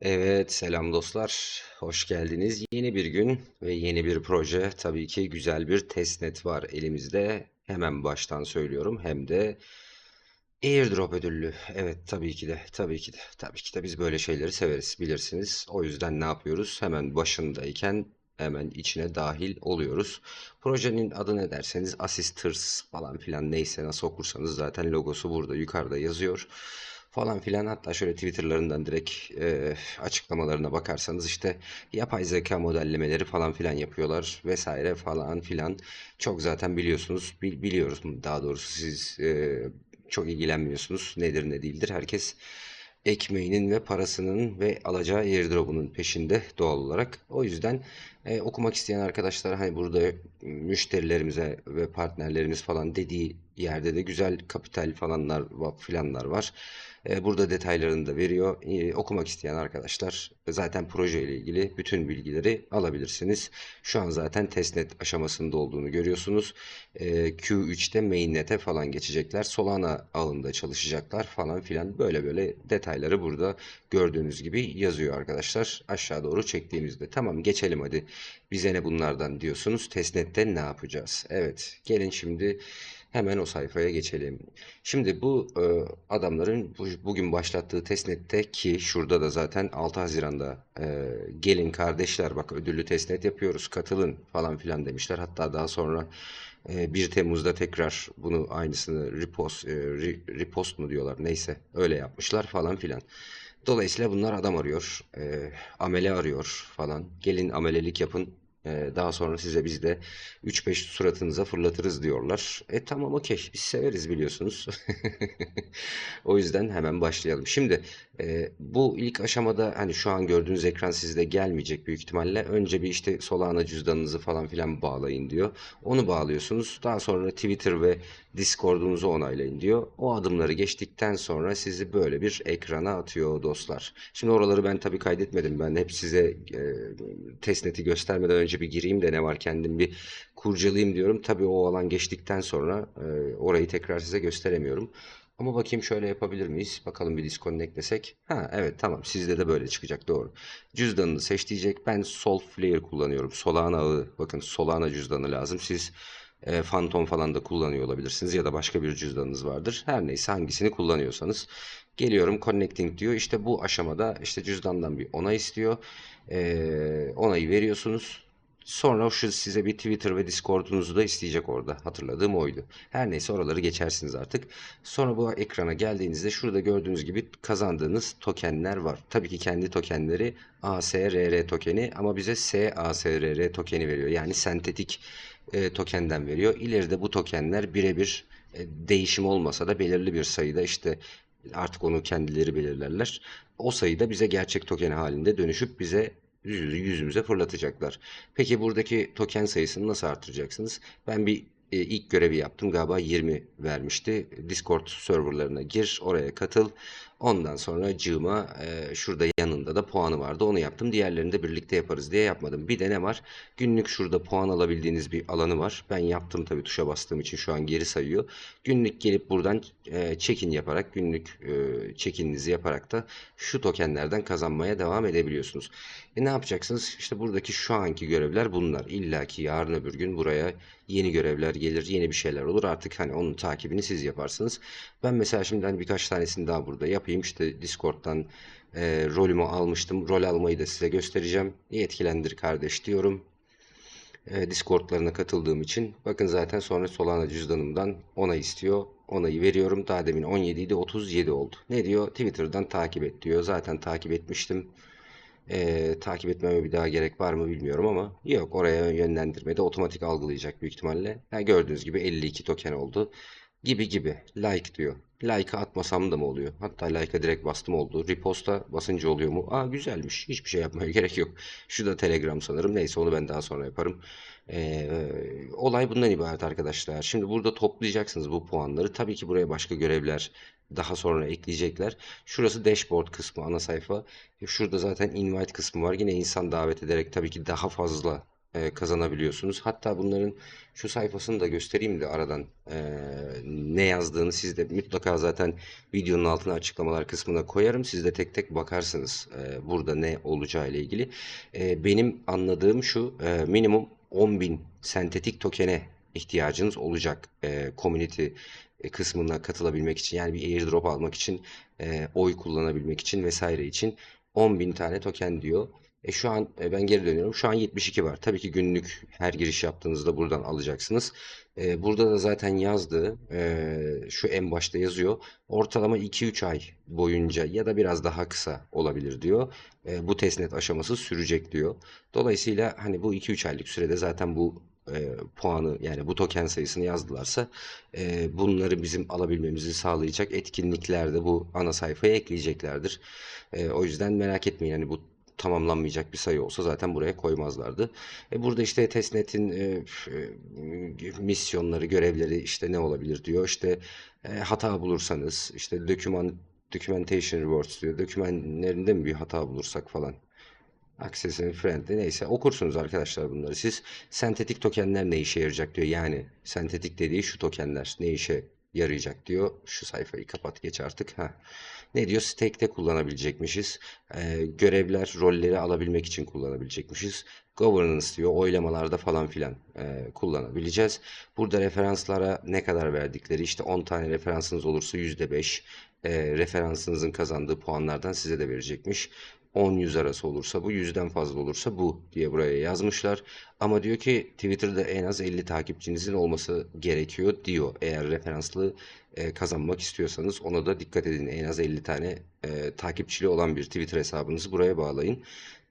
Evet, selam dostlar. Hoş geldiniz. Yeni bir gün ve yeni bir proje. Tabii ki güzel bir testnet var elimizde. Hemen baştan söylüyorum. Hem de airdrop ödüllü. Evet, tabii ki de, tabii ki de, tabii ki de biz böyle şeyleri severiz, bilirsiniz. O yüzden ne yapıyoruz? Hemen başındayken hemen içine dahil oluyoruz. Projenin adı ne derseniz Assisters falan filan neyse nasıl okursanız zaten logosu burada yukarıda yazıyor falan filan. Hatta şöyle Twitter'larından direkt e, açıklamalarına bakarsanız işte yapay zeka modellemeleri falan filan yapıyorlar vesaire falan filan. Çok zaten biliyorsunuz Bil- biliyoruz daha doğrusu siz e, çok ilgilenmiyorsunuz. Nedir ne değildir? Herkes ekmeğinin ve parasının ve alacağı airdrop'unun peşinde doğal olarak. O yüzden e, okumak isteyen arkadaşlar hani burada müşterilerimize ve partnerlerimiz falan dediği yerde de güzel kapital falanlar filanlar var. E, burada detaylarını da veriyor. E, okumak isteyen arkadaşlar zaten proje ile ilgili bütün bilgileri alabilirsiniz. Şu an zaten testnet aşamasında olduğunu görüyorsunuz. E, Q3'te mainnet'e falan geçecekler. Solana ağında çalışacaklar falan filan. Böyle böyle detayları burada gördüğünüz gibi yazıyor arkadaşlar. Aşağı doğru çektiğimizde. Tamam geçelim hadi. Bize ne bunlardan diyorsunuz. Testnet'te ne yapacağız? Evet gelin şimdi hemen o sayfaya geçelim. Şimdi bu e, adamların bu- bugün başlattığı testnette ki şurada da zaten 6 Haziran'da e, gelin kardeşler bak ödüllü testnet yapıyoruz katılın falan filan demişler. Hatta daha sonra e, 1 Temmuz'da tekrar bunu aynısını repost, e, re- repost mu diyorlar neyse öyle yapmışlar falan filan. Dolayısıyla bunlar adam arıyor, e, amele arıyor falan. Gelin amelelik yapın. E, daha sonra size biz de 3-5 suratınıza fırlatırız diyorlar. E tamam okey biz severiz biliyorsunuz. O yüzden hemen başlayalım. Şimdi e, bu ilk aşamada hani şu an gördüğünüz ekran sizde gelmeyecek büyük ihtimalle. Önce bir işte Solana cüzdanınızı falan filan bağlayın diyor. Onu bağlıyorsunuz. Daha sonra Twitter ve Discord'unuzu onaylayın diyor. O adımları geçtikten sonra sizi böyle bir ekrana atıyor dostlar. Şimdi oraları ben tabii kaydetmedim. Ben hep size e, testneti göstermeden önce bir gireyim de ne var kendim bir kurcalayayım diyorum. Tabii o alan geçtikten sonra e, orayı tekrar size gösteremiyorum. Ama bakayım şöyle yapabilir miyiz? Bakalım bir disconnect desek. Ha evet tamam sizde de böyle çıkacak doğru. Cüzdanını seç diyecek. Ben Solflare kullanıyorum. Solana ağı. Bakın Solana cüzdanı lazım. Siz e, Phantom falan da kullanıyor olabilirsiniz ya da başka bir cüzdanınız vardır. Her neyse hangisini kullanıyorsanız. Geliyorum connecting diyor. İşte bu aşamada işte cüzdandan bir onay istiyor. E, onayı veriyorsunuz. Sonra şu size bir Twitter ve Discord'unuzu da isteyecek orada. Hatırladığım oydu. Her neyse oraları geçersiniz artık. Sonra bu ekrana geldiğinizde şurada gördüğünüz gibi kazandığınız tokenler var. Tabii ki kendi tokenleri ASRR tokeni ama bize SASRR tokeni veriyor. Yani sentetik e, tokenden veriyor. İleride bu tokenler birebir e, değişim olmasa da belirli bir sayıda işte artık onu kendileri belirlerler. O sayıda bize gerçek token halinde dönüşüp bize yüzümüze fırlatacaklar. Peki buradaki token sayısını nasıl artıracaksınız? Ben bir e, ilk görevi yaptım. Galiba 20 vermişti. Discord serverlarına gir, oraya katıl. Ondan sonra cığıma e, şurada yanında da puanı vardı. Onu yaptım. Diğerlerini de birlikte yaparız diye yapmadım. Bir de ne var? Günlük şurada puan alabildiğiniz bir alanı var. Ben yaptım tabii tuşa bastığım için şu an geri sayıyor. Günlük gelip buradan e, check-in yaparak günlük e, check-in'inizi yaparak da şu tokenlerden kazanmaya devam edebiliyorsunuz. E ne yapacaksınız? İşte buradaki şu anki görevler bunlar. İlla ki yarın öbür gün buraya yeni görevler gelir, yeni bir şeyler olur. Artık hani onun takibini siz yaparsınız. Ben mesela şimdi hani birkaç tanesini daha burada yapayım. İşte Discord'dan e, rolümü almıştım. Rol almayı da size göstereceğim. Yetkilendir kardeş diyorum. E, Discord'larına katıldığım için. Bakın zaten sonra Solana cüzdanımdan onay istiyor. Onayı veriyorum. Daha demin 17 idi 37 oldu. Ne diyor? Twitter'dan takip et diyor. Zaten takip etmiştim. Ee, takip etmeme bir daha gerek var mı bilmiyorum ama yok oraya yönlendirmede otomatik algılayacak büyük ihtimalle. Ha, gördüğünüz gibi 52 token oldu. Gibi gibi. Like diyor. Like'a atmasam da mı oluyor? Hatta like'a direkt bastım oldu. Reposta basınca oluyor mu? Aa güzelmiş. Hiçbir şey yapmaya gerek yok. Şu da Telegram sanırım. Neyse onu ben daha sonra yaparım. Ee, olay bundan ibaret arkadaşlar. Şimdi burada toplayacaksınız bu puanları. Tabii ki buraya başka görevler daha sonra ekleyecekler. Şurası dashboard kısmı, ana sayfa. Şurada zaten invite kısmı var. Yine insan davet ederek tabii ki daha fazla e, kazanabiliyorsunuz. Hatta bunların şu sayfasını da göstereyim de aradan e, ne yazdığını siz de mutlaka zaten videonun altına açıklamalar kısmına koyarım. Siz de tek tek bakarsınız e, burada ne olacağı ile ilgili. E, benim anladığım şu e, minimum 10.000 sentetik tokene ihtiyacınız olacak e, community e, kısmına katılabilmek için yani bir airdrop almak için e, oy kullanabilmek için vesaire için 10.000 tane token diyor. E şu an e, ben geri dönüyorum. Şu an 72 var. Tabii ki günlük her giriş yaptığınızda buradan alacaksınız. E, burada da zaten yazdı. E, şu en başta yazıyor. Ortalama 2-3 ay boyunca ya da biraz daha kısa olabilir diyor. E, bu testnet aşaması sürecek diyor. Dolayısıyla hani bu 2-3 aylık sürede zaten bu e, puanı yani bu token sayısını yazdılarsa e, bunları bizim alabilmemizi sağlayacak etkinlikler de bu ana sayfaya ekleyeceklerdir. E, o yüzden merak etmeyin hani bu tamamlanmayacak bir sayı olsa zaten buraya koymazlardı. E burada işte testnetin e, e, misyonları, görevleri işte ne olabilir diyor. İşte e, hata bulursanız işte doküman documentation rewards diyor. Dokümenlerinde mi bir hata bulursak falan. Access Friendly neyse okursunuz arkadaşlar bunları siz. Sentetik tokenler ne işe yarayacak diyor. Yani sentetik dediği şu tokenler ne işe yarayacak diyor. Şu sayfayı kapat geç artık. Ha. Ne diyor? Stake'te kullanabilecekmişiz. Ee, görevler, rolleri alabilmek için kullanabilecekmişiz. Governance diyor. Oylamalarda falan filan e, kullanabileceğiz. Burada referanslara ne kadar verdikleri işte 10 tane referansınız olursa %5 e, referansınızın kazandığı puanlardan size de verecekmiş. 10-100 arası olursa bu, 100'den fazla olursa bu diye buraya yazmışlar. Ama diyor ki Twitter'da en az 50 takipçinizin olması gerekiyor diyor. Eğer referanslı e, kazanmak istiyorsanız ona da dikkat edin. En az 50 tane e, takipçili olan bir Twitter hesabınızı buraya bağlayın.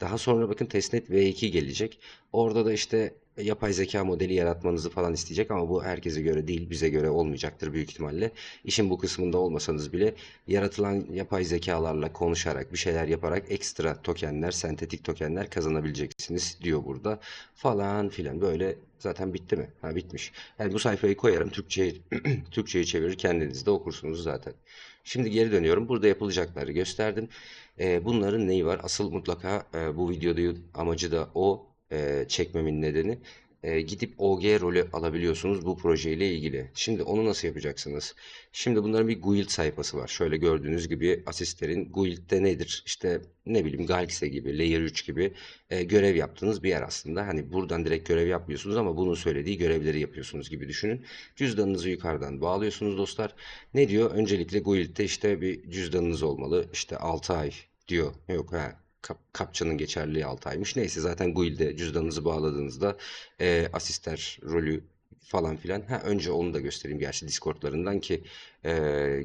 Daha sonra bakın testnet V2 gelecek. Orada da işte yapay zeka modeli yaratmanızı falan isteyecek ama bu herkese göre değil, bize göre olmayacaktır büyük ihtimalle. İşin bu kısmında olmasanız bile yaratılan yapay zekalarla konuşarak, bir şeyler yaparak ekstra tokenler, sentetik tokenler kazanabileceksiniz diyor burada. Falan filan böyle zaten bitti mi? Ha bitmiş. Yani bu sayfayı koyarım Türkçe'ye Türkçe'yi çevirir kendiniz de okursunuz zaten. Şimdi geri dönüyorum. Burada yapılacakları gösterdim. Ee, bunların neyi var? Asıl mutlaka e, bu videoda amacı da o e, çekmemin nedeni e, gidip OG rolü alabiliyorsunuz bu projeyle ilgili. Şimdi onu nasıl yapacaksınız? Şimdi bunların bir guild sayfası var. Şöyle gördüğünüz gibi asistlerin guild'de nedir? İşte ne bileyim Galaxy gibi, Layer 3 gibi e, görev yaptığınız bir yer aslında. Hani buradan direkt görev yapmıyorsunuz ama bunun söylediği görevleri yapıyorsunuz gibi düşünün. Cüzdanınızı yukarıdan bağlıyorsunuz dostlar. Ne diyor? Öncelikle guild'de işte bir cüzdanınız olmalı. İşte 6 ay diyor. Yok ha kap, kapçanın geçerliliği 6 aymış. Neyse zaten GUIL'de cüzdanınızı bağladığınızda e, asister rolü falan filan. Ha, önce onu da göstereyim gerçi Discord'larından ki e,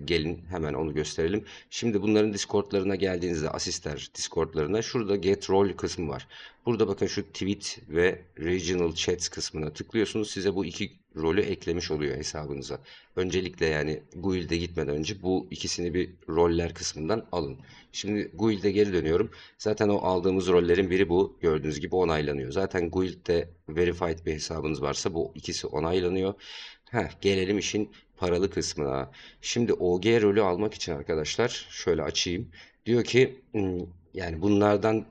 gelin hemen onu gösterelim. Şimdi bunların Discord'larına geldiğinizde asister Discord'larına şurada get role kısmı var. Burada bakın şu tweet ve regional chats kısmına tıklıyorsunuz. Size bu iki rolü eklemiş oluyor hesabınıza. Öncelikle yani Guild'e gitmeden önce bu ikisini bir roller kısmından alın. Şimdi Guild'e geri dönüyorum. Zaten o aldığımız rollerin biri bu. Gördüğünüz gibi onaylanıyor. Zaten Guild'de verified bir hesabınız varsa bu ikisi onaylanıyor. Heh, gelelim işin paralı kısmına. Şimdi OG rolü almak için arkadaşlar şöyle açayım. Diyor ki hmm, yani bunlardan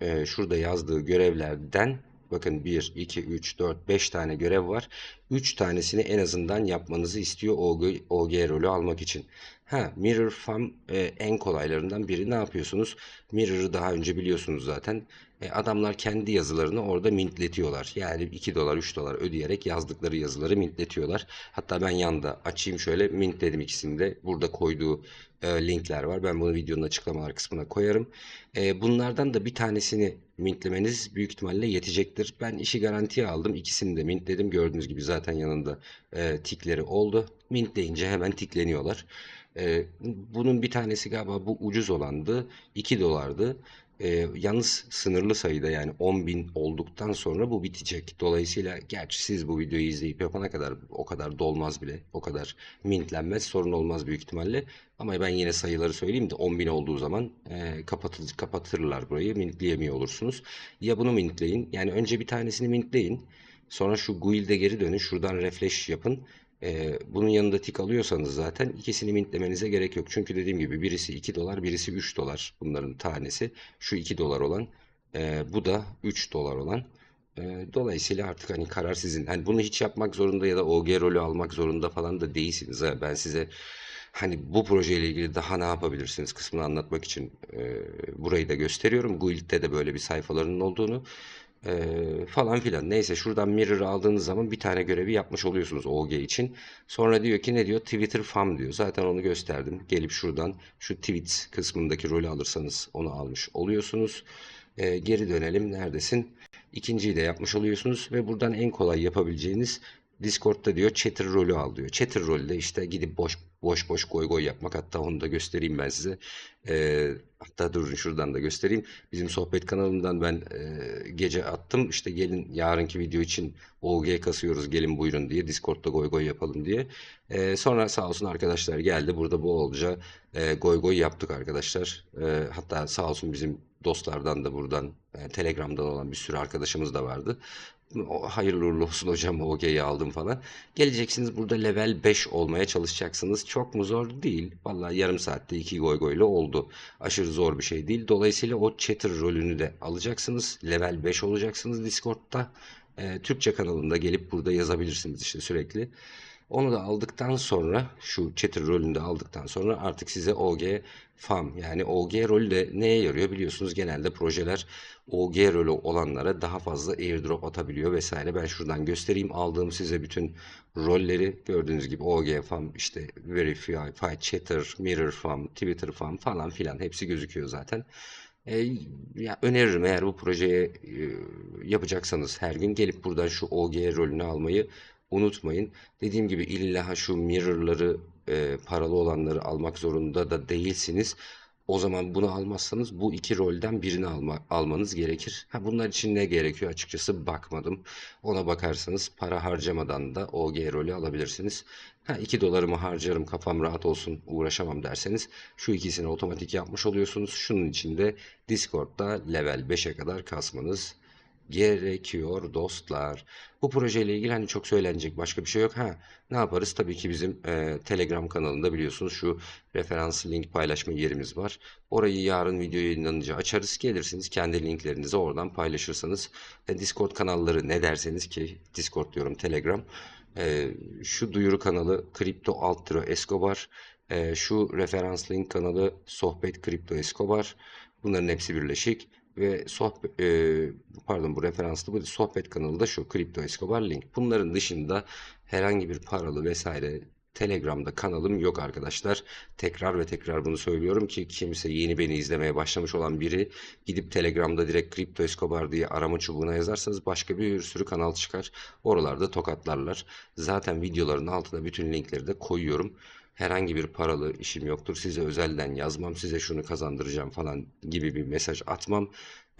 e, şurada yazdığı görevlerden bakın 1, 2, 3, 4, 5 tane görev var. 3 tanesini en azından yapmanızı istiyor OG, OG rolü almak için. Ha, Mirror Farm e, en kolaylarından biri. Ne yapıyorsunuz? Mirror'ı daha önce biliyorsunuz zaten. E, adamlar kendi yazılarını orada mintletiyorlar. Yani 2 dolar 3 dolar ödeyerek yazdıkları yazıları mintletiyorlar. Hatta ben yanda açayım şöyle mintledim ikisini de. Burada koyduğu e, linkler var. Ben bunu videonun açıklamalar kısmına koyarım. E, bunlardan da bir tanesini mintlemeniz büyük ihtimalle yetecektir. Ben işi garantiye aldım. İkisini de mintledim. Gördüğünüz gibi zaten yanında e, tikleri oldu. Mintleyince hemen tikleniyorlar. E, bunun bir tanesi galiba bu ucuz olandı. 2 dolardı. Ee, yalnız sınırlı sayıda yani 10.000 olduktan sonra bu bitecek. Dolayısıyla gerçi siz bu videoyu izleyip yapana kadar o kadar dolmaz bile. O kadar mintlenmez. Sorun olmaz büyük ihtimalle. Ama ben yine sayıları söyleyeyim de 10.000 olduğu zaman e, kapatır, kapatırlar burayı. Mintleyemiyor olursunuz. Ya bunu mintleyin. Yani önce bir tanesini mintleyin. Sonra şu GUID'e geri dönün. Şuradan refresh yapın. Ee, bunun yanında tik alıyorsanız zaten ikisini mintlemenize gerek yok. Çünkü dediğim gibi birisi 2 dolar, birisi 3 dolar bunların tanesi. Şu 2 dolar olan, e, bu da 3 dolar olan. E, dolayısıyla artık hani karar sizin. Hani bunu hiç yapmak zorunda ya da OG rolü almak zorunda falan da değilsiniz. Ha. Ben size hani bu projeyle ilgili daha ne yapabilirsiniz kısmını anlatmak için e, burayı da gösteriyorum. Guild'de de böyle bir sayfalarının olduğunu. Ee, falan filan. Neyse şuradan mirror aldığınız zaman bir tane görevi yapmış oluyorsunuz OG için. Sonra diyor ki ne diyor? Twitter fam diyor. Zaten onu gösterdim. Gelip şuradan şu tweets kısmındaki rolü alırsanız onu almış oluyorsunuz. Ee, geri dönelim. Neredesin? İkinciyi de yapmış oluyorsunuz ve buradan en kolay yapabileceğiniz Discord'da diyor chatter rolü al diyor. Chatter rolü de işte gidip boş boş boş goy goy yapmak. Hatta onu da göstereyim ben size. Ee, hatta durun şuradan da göstereyim. Bizim sohbet kanalından ben e, gece attım. İşte gelin yarınki video için OG kasıyoruz gelin buyurun diye. Discord'da goy goy yapalım diye. Ee, sonra sağ olsun arkadaşlar geldi. Burada bu olunca e, goy goy yaptık arkadaşlar. E, hatta sağ olsun bizim dostlardan da buradan e, Telegram'dan olan bir sürü arkadaşımız da vardı. Hayırlı uğurlu olsun hocam OG'yi aldım falan. Geleceksiniz burada level 5 olmaya çalışacaksınız. Çok mu zor? Değil. Vallahi yarım saatte iki goy goyla oldu. Aşırı zor bir şey değil. Dolayısıyla o chatter rolünü de alacaksınız. Level 5 olacaksınız Discord'da. Ee, Türkçe kanalında gelip burada yazabilirsiniz işte sürekli. Onu da aldıktan sonra şu chatter rolünü de aldıktan sonra artık size OG FAM yani OG rolü de neye yarıyor biliyorsunuz genelde projeler OG rolü olanlara daha fazla airdrop atabiliyor vesaire. Ben şuradan göstereyim aldığım size bütün rolleri gördüğünüz gibi OG FAM işte Verify, Chatter, Mirror FAM, Twitter FAM falan filan hepsi gözüküyor zaten. E, ya öneririm eğer bu projeye e, yapacaksanız her gün gelip buradan şu OG rolünü almayı unutmayın. Dediğim gibi illa şu mirror'ları e, paralı olanları almak zorunda da değilsiniz. O zaman bunu almazsanız bu iki rolden birini alma, almanız gerekir. Ha, bunlar için ne gerekiyor açıkçası bakmadım. Ona bakarsanız para harcamadan da OG rolü alabilirsiniz. Ha, 2 dolarımı harcarım kafam rahat olsun uğraşamam derseniz şu ikisini otomatik yapmış oluyorsunuz. Şunun için de Discord'da level 5'e kadar kasmanız gerekiyor dostlar. Bu projeyle ilgili hani çok söylenecek başka bir şey yok. Ha ne yaparız? Tabii ki bizim e, Telegram kanalında biliyorsunuz şu referans link paylaşma yerimiz var. Orayı yarın video yayınlanınca açarız. Gelirsiniz kendi linklerinizi oradan paylaşırsanız. E, Discord kanalları ne derseniz ki Discord diyorum Telegram. E, şu duyuru kanalı Kripto Alt Escobar. E, şu referans link kanalı Sohbet Kripto Escobar. Bunların hepsi birleşik ve sohbet e, pardon bu referanslı bu sohbet kanalı da şu Kripto Escobar link. Bunların dışında herhangi bir paralı vesaire Telegram'da kanalım yok arkadaşlar. Tekrar ve tekrar bunu söylüyorum ki kimse yeni beni izlemeye başlamış olan biri gidip Telegram'da direkt Kripto Escobar diye arama çubuğuna yazarsanız başka bir sürü kanal çıkar. Oralarda tokatlarlar. Zaten videoların altına bütün linkleri de koyuyorum herhangi bir paralı işim yoktur. Size özelden yazmam, size şunu kazandıracağım falan gibi bir mesaj atmam.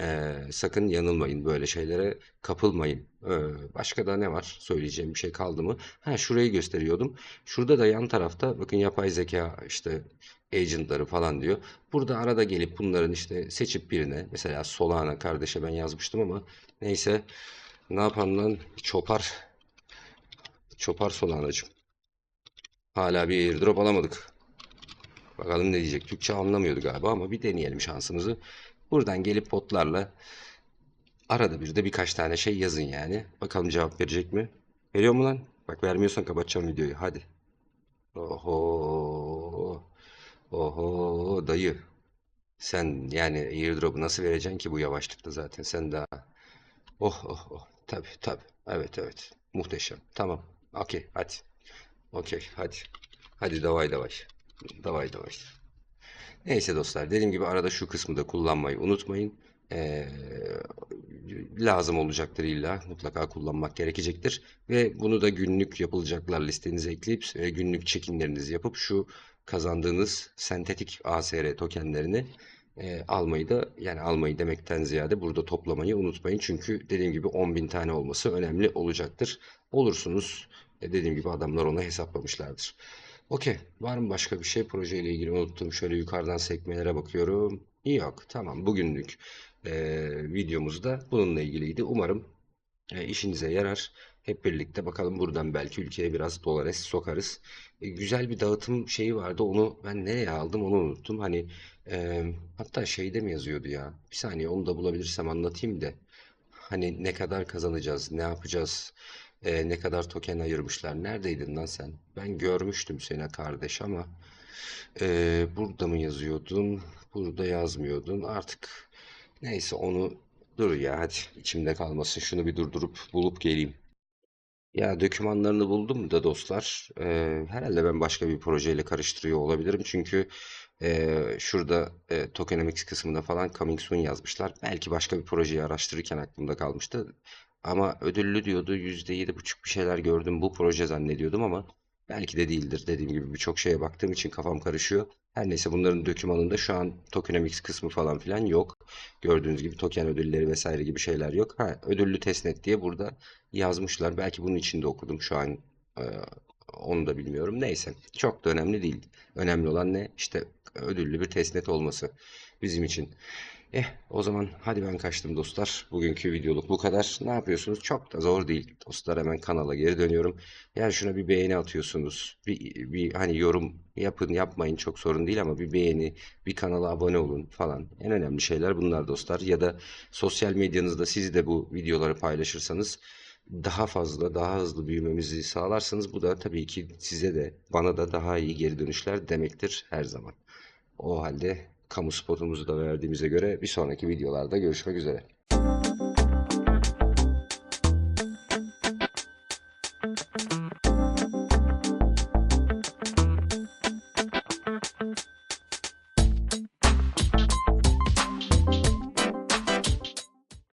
Ee, sakın yanılmayın böyle şeylere kapılmayın. Ee, başka da ne var? Söyleyeceğim bir şey kaldı mı? Ha şurayı gösteriyordum. Şurada da yan tarafta bakın yapay zeka işte agentları falan diyor. Burada arada gelip bunların işte seçip birine mesela Solana kardeşe ben yazmıştım ama neyse ne yapalım lan çopar çopar Solana'cığım. Hala bir airdrop alamadık. Bakalım ne diyecek. Türkçe anlamıyordu galiba ama bir deneyelim şansımızı. Buradan gelip potlarla arada bir de birkaç tane şey yazın yani. Bakalım cevap verecek mi? Veriyor mu lan? Bak vermiyorsan kapatacağım videoyu. Hadi. Oho. Oho dayı. Sen yani airdrop'u nasıl vereceksin ki bu yavaşlıkta zaten sen daha. Oh oh oh. Tabi tabi. Evet evet. Muhteşem. Tamam. Okey hadi. Okey hadi. Hadi davay davay. Davay davay. Neyse dostlar dediğim gibi arada şu kısmı da kullanmayı unutmayın. Ee, lazım olacaktır illa mutlaka kullanmak gerekecektir. Ve bunu da günlük yapılacaklar listenize ekleyip e, günlük çekimlerinizi yapıp şu kazandığınız sentetik ASR tokenlerini E, almayı da yani almayı demekten ziyade burada toplamayı unutmayın. Çünkü dediğim gibi 10.000 tane olması önemli olacaktır. Olursunuz e, dediğim gibi adamlar ona hesaplamışlardır. Okey. Var mı başka bir şey? Projeyle ilgili unuttum. Şöyle yukarıdan sekmelere bakıyorum. Yok. Tamam. Bugünlük e, videomuz da bununla ilgiliydi. Umarım e, işinize yarar. Hep birlikte bakalım buradan belki ülkeye biraz dolares sokarız. E, güzel bir dağıtım şeyi vardı. Onu ben nereye aldım onu unuttum. Hani e, hatta şeyde mi yazıyordu ya? Bir saniye onu da bulabilirsem anlatayım da. Hani ne kadar kazanacağız, ne yapacağız, e, ne kadar token ayırmışlar. Neredeydin lan sen? Ben görmüştüm seni kardeş ama e, burada mı yazıyordun? Burada yazmıyordun. Artık neyse onu dur ya hadi içimde kalmasın. Şunu bir durdurup bulup geleyim. Ya dokümanlarını buldum da dostlar. Eee, herhalde ben başka bir projeyle karıştırıyor olabilirim. Çünkü eee, şurada eee, tokenomics kısmında falan coming soon yazmışlar. Belki başka bir projeyi araştırırken aklımda kalmıştı. Ama ödüllü diyordu. Yüzde yedi buçuk bir şeyler gördüm. Bu proje zannediyordum ama belki de değildir. Dediğim gibi birçok şeye baktığım için kafam karışıyor. Her neyse bunların dokümanında şu an tokenomics kısmı falan filan yok. Gördüğünüz gibi token ödülleri vesaire gibi şeyler yok. Ha, ödüllü testnet diye burada yazmışlar. Belki bunun içinde okudum şu an e, onu da bilmiyorum. Neyse çok da önemli değil. Önemli olan ne? İşte ödüllü bir testnet olması bizim için. Eh o zaman hadi ben kaçtım dostlar. Bugünkü videoluk bu kadar. Ne yapıyorsunuz? Çok da zor değil. Dostlar hemen kanala geri dönüyorum. Yani şuna bir beğeni atıyorsunuz. Bir, bir hani yorum yapın yapmayın çok sorun değil ama bir beğeni, bir kanala abone olun falan. En önemli şeyler bunlar dostlar. Ya da sosyal medyanızda siz de bu videoları paylaşırsanız daha fazla, daha hızlı büyümemizi sağlarsanız bu da tabii ki size de bana da daha iyi geri dönüşler demektir her zaman. O halde kamu spotumuzu da verdiğimize göre bir sonraki videolarda görüşmek üzere.